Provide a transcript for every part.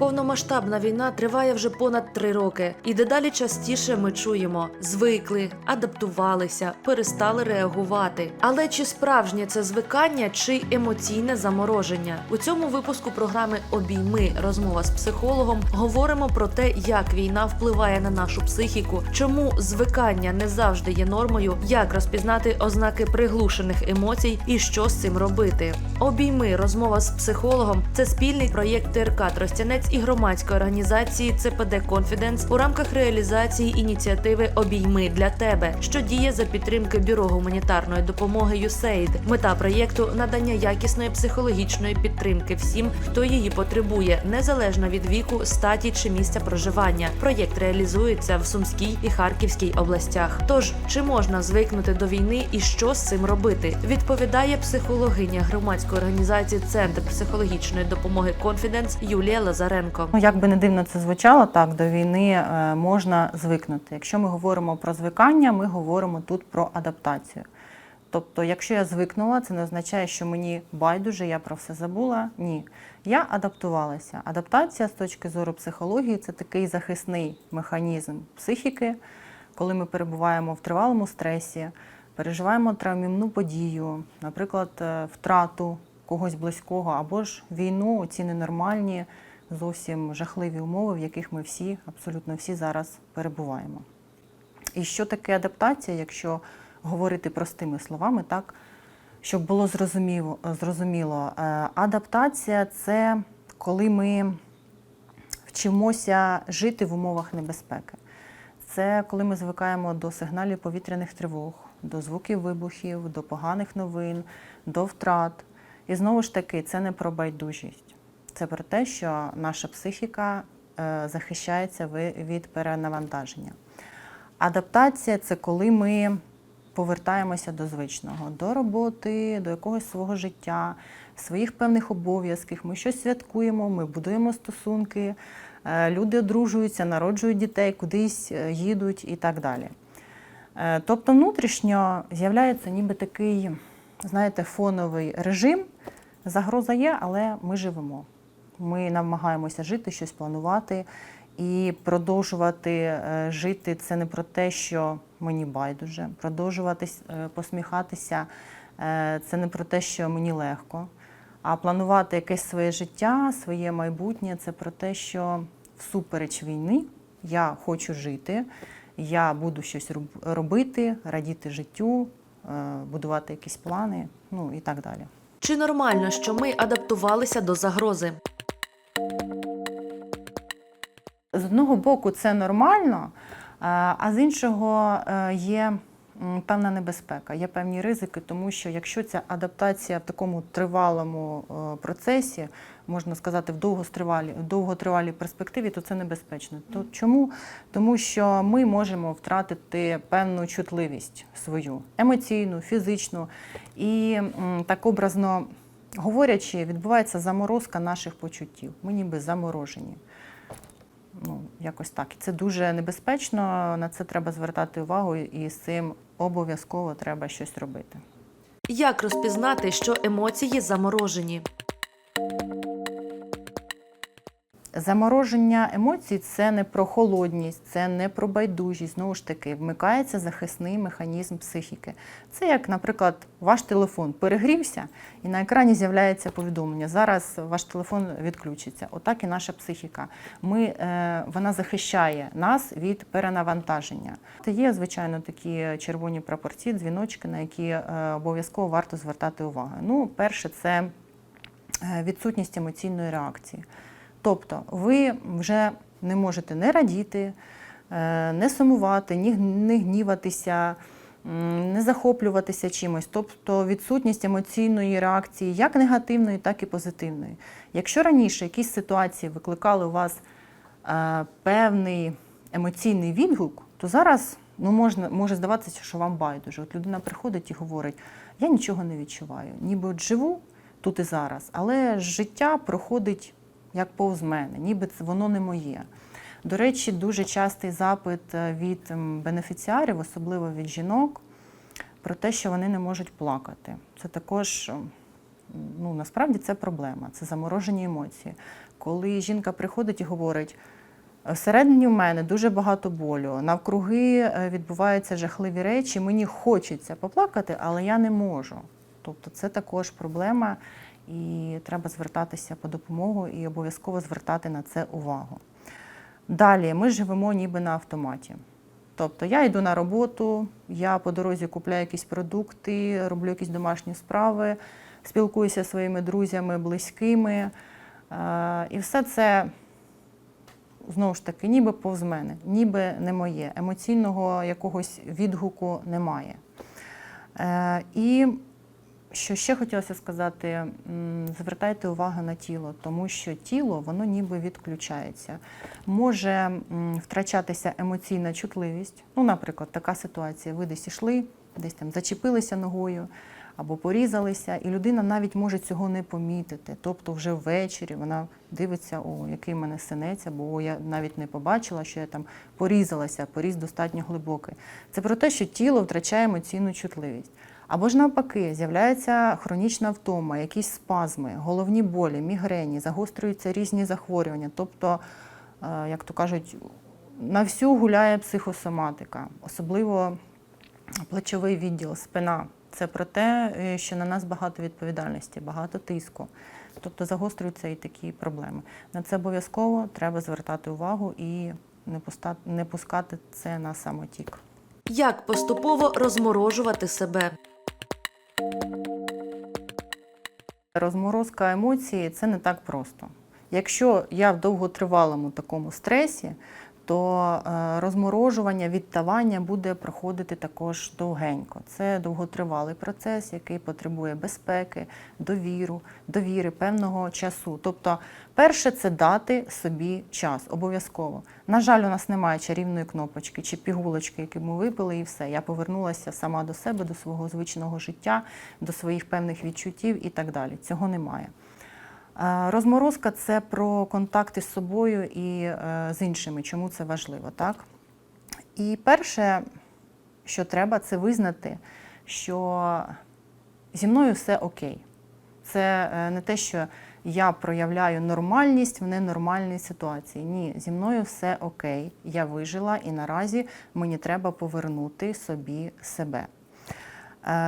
Повномасштабна війна триває вже понад три роки, і дедалі частіше ми чуємо: звикли, адаптувалися, перестали реагувати. Але чи справжнє це звикання, чи емоційне замороження? У цьому випуску програми Обійми розмова з психологом говоримо про те, як війна впливає на нашу психіку, чому звикання не завжди є нормою, як розпізнати ознаки приглушених емоцій і що з цим робити. Обійми розмова з психологом це спільний проєкт ТРК Тростянець і громадської організації ЦПД Конфіденс у рамках реалізації ініціативи Обійми для тебе, що діє за підтримки бюро гуманітарної допомоги USAID. Мета проєкту надання якісної психологічної підтримки всім, хто її потребує, незалежно від віку, статі чи місця проживання. Проєкт реалізується в Сумській і Харківській областях. Тож чи можна звикнути до війни і що з цим робити? Відповідає психологиня громадської організації Центр психологічної допомоги Конфіденс Юлія Лазаренко. Ну, як би не дивно це звучало, так до війни е, можна звикнути. Якщо ми говоримо про звикання, ми говоримо тут про адаптацію. Тобто, якщо я звикнула, це не означає, що мені байдуже, я про все забула. Ні. Я адаптувалася. Адаптація з точки зору психології це такий захисний механізм психіки, коли ми перебуваємо в тривалому стресі, переживаємо травмівну подію, наприклад, е, втрату когось близького або ж війну, ці ненормальні, зовсім жахливі умови, в яких ми всі, абсолютно всі зараз перебуваємо. І що таке адаптація, якщо говорити простими словами, так, щоб було зрозуміло. Е, адаптація це коли ми вчимося жити в умовах небезпеки. Це коли ми звикаємо до сигналів повітряних тривог, до звуків вибухів, до поганих новин, до втрат. І знову ж таки, це не про байдужість. Це про те, що наша психіка е, захищається від перенавантаження. Адаптація це коли ми повертаємося до звичного, до роботи, до якогось свого життя, своїх певних обов'язків. Ми щось святкуємо, ми будуємо стосунки, е, люди одружуються, народжують дітей, кудись е, їдуть і так далі. Тобто внутрішньо з'являється ніби такий, знаєте, фоновий режим. Загроза є, але ми живемо. Ми намагаємося жити, щось планувати і продовжувати е, жити. Це не про те, що мені байдуже. Продовжувати е, посміхатися е, це не про те, що мені легко. А планувати якесь своє життя, своє майбутнє це про те, що всупереч війни я хочу жити, я буду щось роб- робити, радіти життю, будувати якісь плани, ну і так далі. Чи нормально, що ми адаптувалися до загрози? З одного боку, це нормально, е, а з іншого е, є певна небезпека, є певні ризики, тому що якщо ця адаптація в такому тривалому е, процесі, можна сказати, в довгостривалій, в довготривалій перспективі, то це небезпечно. То чому? Тому що ми можемо втратити певну чутливість свою емоційну, фізичну і так образно говорячи, відбувається заморозка наших почуттів. Ми ніби заморожені. Ну, якось так. І це дуже небезпечно, на це треба звертати увагу, і з цим обов'язково треба щось робити. Як розпізнати, що емоції заморожені? Замороження емоцій це не про холодність, це не про байдужість. Знову ж таки, вмикається захисний механізм психіки. Це як, наприклад, ваш телефон перегрівся, і на екрані з'являється повідомлення. Зараз ваш телефон відключиться. Отак і наша психіка. Ми, е, вона захищає нас від перенавантаження. Це є, звичайно, такі червоні прапорці, дзвіночки, на які е, обов'язково варто звертати увагу. Ну, перше, це е, відсутність емоційної реакції. Тобто ви вже не можете не радіти, е, не сумувати, не гніватися, не захоплюватися чимось. Тобто відсутність емоційної реакції як негативної, так і позитивної. Якщо раніше якісь ситуації викликали у вас е, певний емоційний відгук, то зараз ну, можна, може здаватися, що вам байдуже. От людина приходить і говорить: я нічого не відчуваю, ніби от живу тут і зараз, але життя проходить як повз мене, ніби це воно не моє. До речі, дуже частий запит е, від бенефіціарів, особливо від жінок, про те, що вони не можуть плакати. Це також, ну насправді це проблема, це заморожені емоції. коли жінка приходить і говорить, всередині в мене дуже багато болю, навкруги е, відбуваються жахливі речі, мені хочеться поплакати, але я не можу. Тобто це також проблема, і треба звертатися по допомогу і обов'язково звертати на це увагу. Далі ми живемо ніби на автоматі. Тобто я йду на роботу, я по дорозі купляю якісь продукти, роблю якісь домашні справи, спілкуюся зі своїми друзями, близькими. Е, І все це знову ж таки, ніби повз мене, ніби не моє. Емоційного якогось відгуку немає. Е, І що ще хотілося сказати, звертайте увагу на тіло, тому що тіло воно ніби відключається. Може втрачатися емоційна чутливість. Ну, наприклад, така ситуація. Ви десь ішли, десь там зачепилися ногою або порізалися, і людина навіть може цього не помітити. Тобто, вже ввечері вона дивиться, о, який в мене синець, або «О, я навіть не побачила, що я там порізалася, поріз достатньо глибокий. Це про те, що тіло втрачає емоційну чутливість. Або ж навпаки, з'являється хронічна втома, якісь спазми, головні болі, мігрені, загострюються різні захворювання. Тобто, е, як то кажуть, на всю гуляє психосоматика, особливо плечовий відділ, спина. Це про те, е, що на нас багато відповідальності, багато тиску. Тобто загострюються і такі проблеми. На це обов'язково треба звертати увагу і не пускати це на самотік. Як поступово розморожувати себе? Розморозка емоцій це не так просто. Якщо я в довготривалому такому стресі, то е, розморожування, відтавання буде проходити також довгенько. Це довготривалий процес, який потребує безпеки, довіру, довіри, певного часу. Тобто, перше це дати собі час, обов'язково. На жаль, у нас немає чарівної кнопочки чи пігулочки, які ми випили, і все. Я повернулася сама до себе, до свого звичного життя, до своїх певних відчуттів і так далі. Цього немає. Е, Розморозка це про контакти з собою і е, з іншими. Чому це важливо, так? І перше, що треба, це визнати, що зі мною все окей. Це е, не те, що я проявляю нормальність в ненормальній ситуації. Ні, зі мною все окей. Я вижила і наразі мені треба повернути собі себе.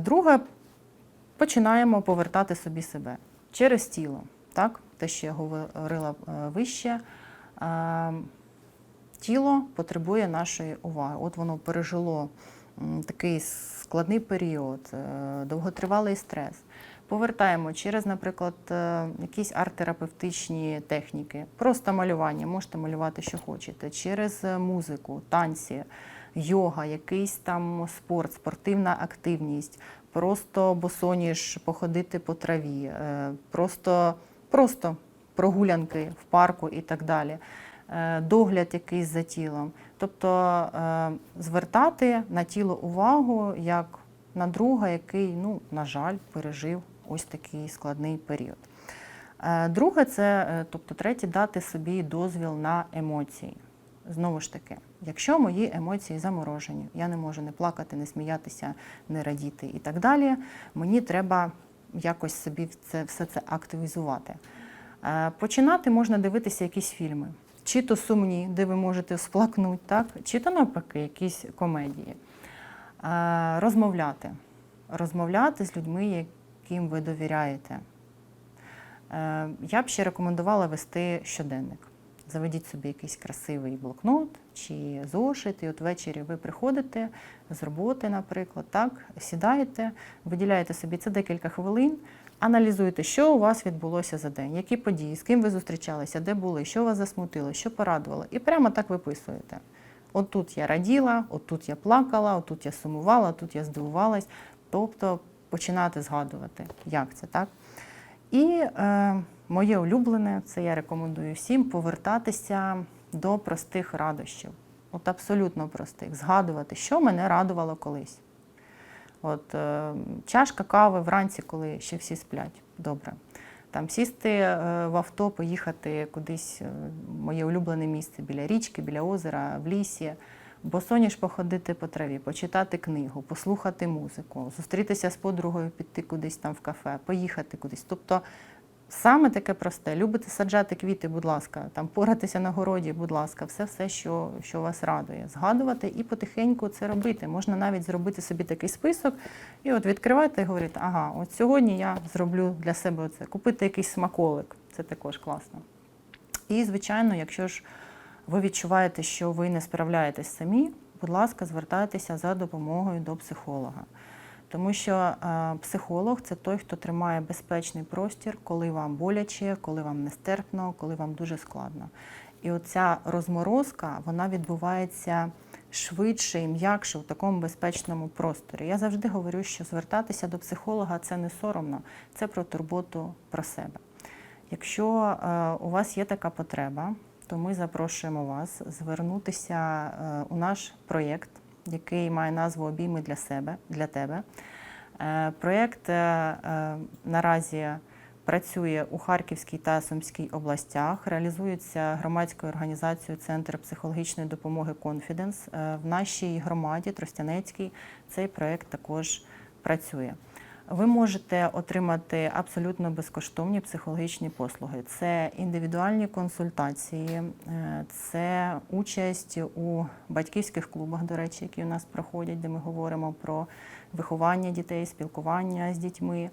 Друге, починаємо повертати собі себе через тіло. Так? Те, що я говорила е, вище. Е, Тіло потребує нашої уваги. От воно пережило такий складний період, е, довготривалий стрес. Повертаємо через, наприклад, якісь арт-терапевтичні техніки, просто малювання, можете малювати, що хочете, через музику, танці, йога, якийсь там спорт, спортивна активність, просто босоніж походити по траві, просто, просто прогулянки в парку і так далі е, догляд якийсь за тілом. Тобто е, звертати на тіло увагу як на друга, який, ну, на жаль, пережив ось такий складний період. Е, Друге, це, тобто третє, дати собі дозвіл на емоції. Знову ж таки, якщо мої емоції заморожені, я не можу не плакати, не сміятися, не радіти і так далі, мені треба якось собі це, все це активізувати. Е, Починати можна дивитися якісь фільми, чи то сумні, де ви можете сплакнути, так? чи то навпаки, якісь комедії. Е, Розмовляти. Розмовляти з людьми, яким ви довіряєте. Е, Я б ще рекомендувала вести щоденник. Заведіть собі якийсь красивий блокнот чи зошит, і от ввечері ви приходите з роботи, наприклад, так, сідаєте, виділяєте собі це декілька хвилин, аналізуєте, що у вас відбулося за день, які події, з ким ви зустрічалися, де були, що вас засмутило, що порадувало. І прямо так виписуєте. От тут я раділа, от тут я плакала, от тут я сумувала, от тут я здивувалась. Тобто починати згадувати, як це, так? І е, моє улюблене, це я рекомендую всім повертатися до простих радощів. От абсолютно простих. Згадувати, що мене радувало колись. От е, чашка кави вранці, коли ще всі сплять. Добре. Там сісти е, в авто, поїхати кудись, е, моє улюблене місце біля річки, біля озера, в лісі, босоніж походити по траві, почитати книгу, послухати музику, зустрітися з подругою, піти кудись там в кафе, поїхати кудись. Тобто Саме таке просте. Любите саджати квіти, будь ласка, там поратися на городі, будь ласка, все, все, що, що вас радує. Згадувати і потихеньку це робити. Можна навіть зробити собі такий список і от відкривати і говорити, ага, от сьогодні я зроблю для себе це. Купити якийсь смаколик, це також класно. І, звичайно, якщо ж ви відчуваєте, що ви не справляєтесь самі, будь ласка, звертайтеся за допомогою до психолога. Тому що е, психолог це той, хто тримає безпечний простір, коли вам боляче, коли вам нестерпно, коли вам дуже складно. І оця розморозка вона відбувається швидше і м'якше в такому безпечному просторі. Я завжди говорю, що звертатися до психолога це не соромно, це про турботу про себе. Якщо е, у вас є така потреба, то ми запрошуємо вас звернутися е, у наш проєкт, який має назву Обійми для себе для тебе. Е, Проєкт е, е, наразі працює у Харківській та Сумській областях, реалізується громадською організацією Центр психологічної допомоги Конфіденс. В нашій громаді Тростянецькій цей проєкт також працює. Ви можете отримати абсолютно безкоштовні психологічні послуги. Це індивідуальні консультації, е, це участь у батьківських клубах, до речі, які у нас проходять, де ми говоримо про виховання дітей, спілкування з дітьми.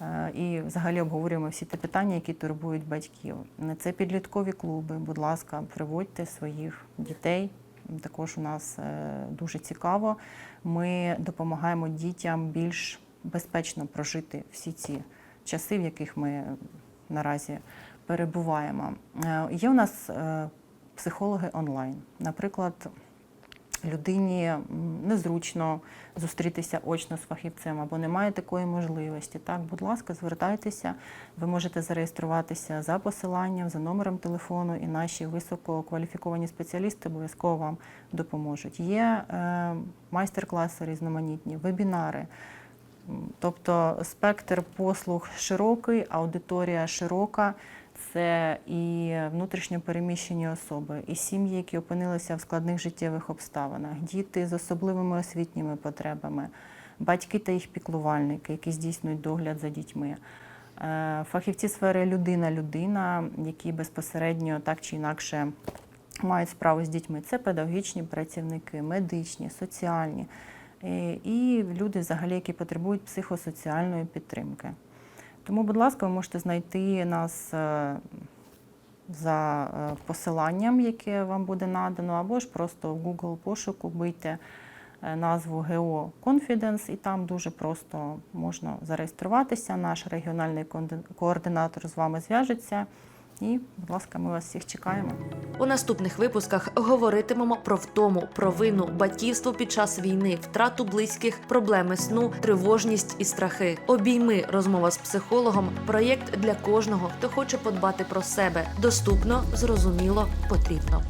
е, І взагалі обговорюємо всі ті питання, які турбують батьків. Це підліткові клуби. Будь ласка, приводьте своїх дітей. Також у нас е, дуже цікаво. Ми допомагаємо дітям більш безпечно прожити всі ці часи, в яких ми наразі перебуваємо. Е, Є у нас е, психологи онлайн. Наприклад, людині незручно зустрітися очно з фахівцем або немає такої можливості. Так, будь ласка, звертайтеся. Ви можете зареєструватися за посиланням, за номером телефону, і наші висококваліфіковані спеціалісти обов'язково вам допоможуть. Є е, майстер-класи різноманітні, вебінари. Тобто спектр послуг широкий, аудиторія широка. Це і внутрішньо переміщені особи, і сім'ї, які опинилися в складних життєвих обставинах, діти з особливими освітніми потребами, батьки та їх піклувальники, які здійснюють догляд за дітьми. Е, Фахівці сфери людина-людина, які безпосередньо так чи інакше мають справу з дітьми. Це педагогічні працівники, медичні, соціальні і люди, взагалі, які потребують психосоціальної підтримки. Тому, будь ласка, ви можете знайти нас е, за е, посиланням, яке вам буде надано, або ж просто в Google пошуку бийте е, назву ГО Confidence, і там дуже просто можна зареєструватися. Наш регіональний координатор з вами зв'яжеться. І, будь ласка, ми вас всіх чекаємо. У наступних випусках говоритимемо про втому, провину, батьківство під час війни, втрату близьких, проблеми сну, тривожність і страхи. Обійми розмова з психологом. Проєкт для кожного, хто хоче подбати про себе. Доступно, зрозуміло, потрібно.